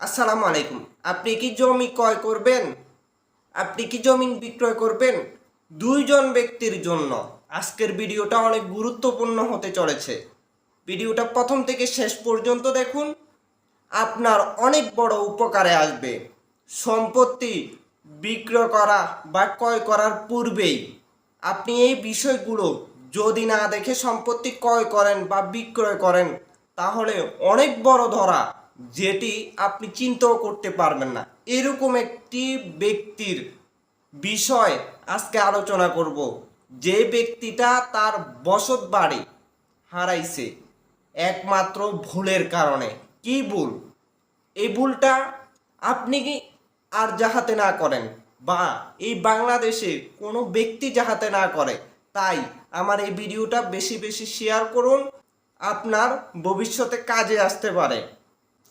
আসসালামু আলাইকুম। আপনি কি জমি ক্রয় করবেন? আপনি কি জমি বিক্রয় করবেন? দুইজন ব্যক্তির জন্য। আজকের ভিডিওটা অনেক গুরুত্বপূর্ণ হতে চলেছে। ভিডিওটা প্রথম থেকে শেষ পর্যন্ত দেখুন। আপনার অনেক বড় উপকারে আসবে। সম্পত্তি বিক্রয় করা বা ক্রয় করার পূর্বেই আপনি এই বিষয়গুলো যদি না দেখে সম্পত্তি ক্রয় করেন বা বিক্রয় করেন, তাহলে অনেক বড় ধরা যেটি আপনি চিন্তাও করতে পারবেন না। এরকম একটি ব্যক্তির বিষয় আজকে আলোচনা করব। যে ব্যক্তিটা তার বসত বাড়ি হারাইছে, একমাত্র ভুলের কারণে। কি ভুল? এই ভুলটা আপনি কি আর যাহাতে না করেন বা এই বাংলাদেশে কোনো ব্যক্তি যাহাতে না করে, তাই আমার এই ভিডিওটা বেশি বেশি শেয়ার করুন। আপনার ভবিষ্যতে কাজে আসতে পারে।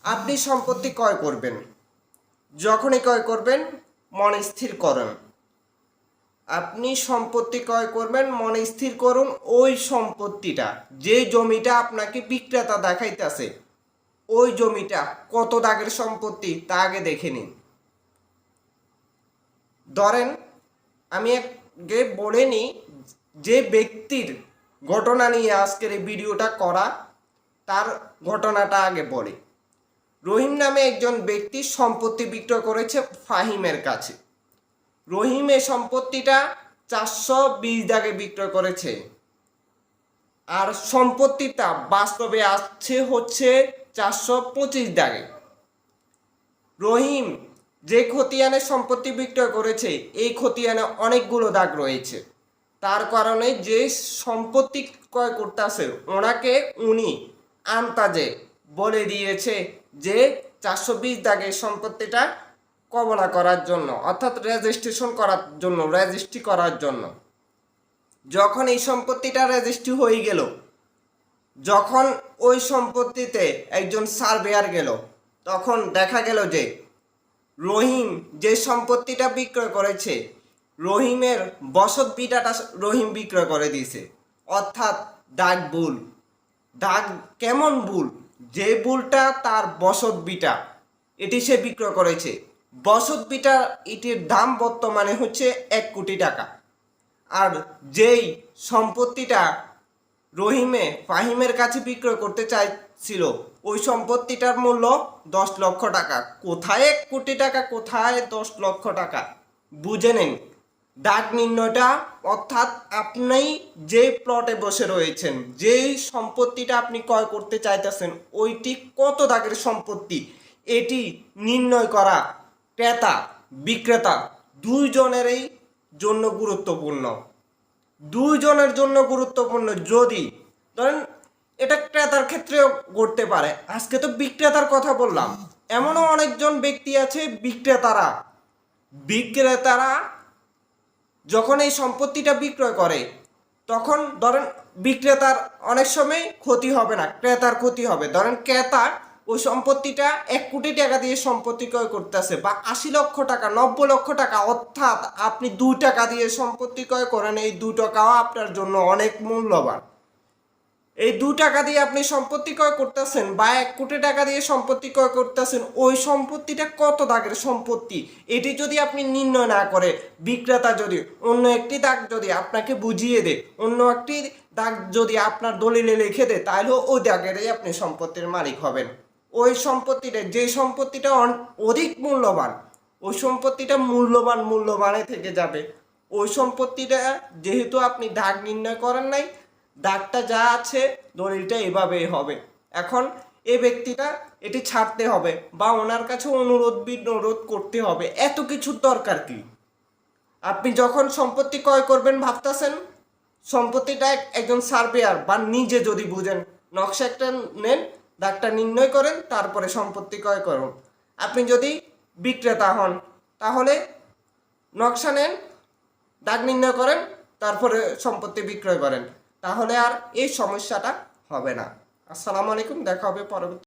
আপনি সম্পত্তি ক্রয় করবেন। যখনই ক্রয় করবেন, মন স্থির করুন। আপনি সম্পত্তি ক্রয় করবেন, মনে স্থির করুন ওই সম্পত্তিটা, যে জমিটা আপনাকে বিক্রেতা দেখাইতেছে, ওই জমিটা কত দাগের সম্পত্তি তা আগে দেখে নিন। ধরেন, আমি আগে বলে নিই, যে ব্যক্তির ঘটনা নিয়ে আজকের এই ভিডিওটা করা, তার ঘটনাটা আগে বলি। রহিম নামে একজন ব্যক্তি সম্পত্তি বিক্রয় করেছে ফাহিমের কাছে। রহিম এই সম্পত্তিটা চারশো বিশ দাগে বিক্রয় করেছে। আর সম্পত্তিটা বাস্তবে আসছে হচ্ছে চারশো পঁচিশ দাগে। রহিম যে খতিয়ানে সম্পত্তি বিক্রয় করেছে, এই খতিয়ানে অনেকগুলো দাগ রয়েছে। তার কারণে যে সম্পত্তি ক্রয় করতেছে ওনাকে উনি আন্তাজে বলে দিয়েছে যে চারশো বিশ দাগের সম্পত্তিটা কবলা করার জন্য, অর্থাৎ রেজিস্ট্রেশন করার জন্য রেজিস্ট্রি করার জন্য। যখন এই সম্পত্তিটা রেজিস্ট্রি হয়ে গেল, যখন ওই সম্পত্তিতে একজন সার্ভেয়ার গেল, তখন দেখা গেল যে রহিম যে সম্পত্তিটা বিক্রয় করেছে, রহিমের বসত বিটাটা রহিম বিক্রয় করে দিয়েছে। অর্থাৎ ডাক বুল ডাক কেমন বুল যে বুলটা তার বসত বিটা, এটি সে বিক্রয় করেছে। বসত বিটা, এটির দাম বর্তমানে হচ্ছে এক কোটি টাকা। আর যেই সম্পত্তিটা রহিমে, ফাহিমের কাছে বিক্রয় করতে চাইছিল, ওই সম্পত্তিটার মূল্য দশ লক্ষ টাকা। কোথায় এক কোটি টাকা, কোথায় দশ লক্ষ টাকা? বুঝে নিন। ডাক নির্ণয়টা অর্থাৎ আপনি যে প্লটে বসে রয়েছেন, যেই সম্পত্তিটা আপনি ক্রয় করতে চাইতেছেন, ওইটি কত দাগের সম্পত্তি? এটি নির্ণয় করা, ক্রেতা, বিক্রেতা দুইজনেরই জন্য গুরুত্বপূর্ণ। দুইজনের জন্য গুরুত্বপূর্ণ যদি, ধরেন এটা ক্রেতার ক্ষেত্রেও ঘটতে পারে। আজকে তো বিক্রেতার কথা বললাম। এমনও অনেকজন ব্যক্তি আছে বিক্রেতারা। বিক্রেতারা যখন এই সম্পত্তিটা বিক্রয় করে, তখন ধরেন বিক্রেতার অনেক সময় ক্ষতি হবে না, ক্রেতার ক্ষতি হবে। ধরেন ক্রেতা ওই সম্পত্তিটা এক কোটি টাকা দিয়ে সম্পত্তি ক্রয় করতেছে বা আশি লক্ষ টাকা, নব্বই লক্ষ টাকা, অর্থাৎ আপনি দু টাকা দিয়ে সম্পত্তি ক্রয় করেন, এই দু টাকাও আপনার জন্য অনেক মূল্যবান। এই দু টাকা দিয়ে আপনি সম্পত্তি ক্রয় করতেছেন বা এক কোটি টাকা দিয়ে সম্পত্তি ক্রয় করতেছেন, ওই সম্পত্তিটা কত দাগের সম্পত্তি? এটি যদি আপনি নির্ণয় না করে, বিক্রেতা যদি, অন্য একটি দাগ যদি আপনাকে বুঝিয়ে দেয়, অন্য একটি দাগ যদি আপনার দলিলে লিখে দেয় তাহলে ওই দাগেরই আপনি সম্পত্তির মালিক হবেন। ওই সম্পত্তিটা, যে সম্পত্তিটা অধিক মূল্যবান, ওই সম্পত্তিটা মূল্যবান মূল্যবানে থেকে যাবে। ওই সম্পত্তিটা যেহেতু আপনি দাগ নির্ণয় করেন নাই দাগটা যা আছে দলিলটা এভাবেই হবে। এখন এ ব্যক্তিটা এটি ছাড়তে হবে বা ওনার কাছে অনুরোধ বিনোরোধ করতে হবে। এত কিছুর দরকার কি? আপনি যখন সম্পত্তি ক্রয় করবেন ভাবতেছেন, সম্পত্তিটা এক- একজন সার্ভেয়ার বা নিজে যদি বুঝেন, নকশা একটা নেন, দাগটা নির্ণয় করেন, তারপরে সম্পত্তি ক্রয় করুন। আপনি যদি বিক্রেতা হন, তাহলে নকশা নেন, দাগ নির্ণয় করেন, তারপরে সম্পত্তি বিক্রয় করেন। তাহলে আর এই সমস্যাটা হবে না। আসসালামু আলাইকুম দেখা হবে পরবর্তী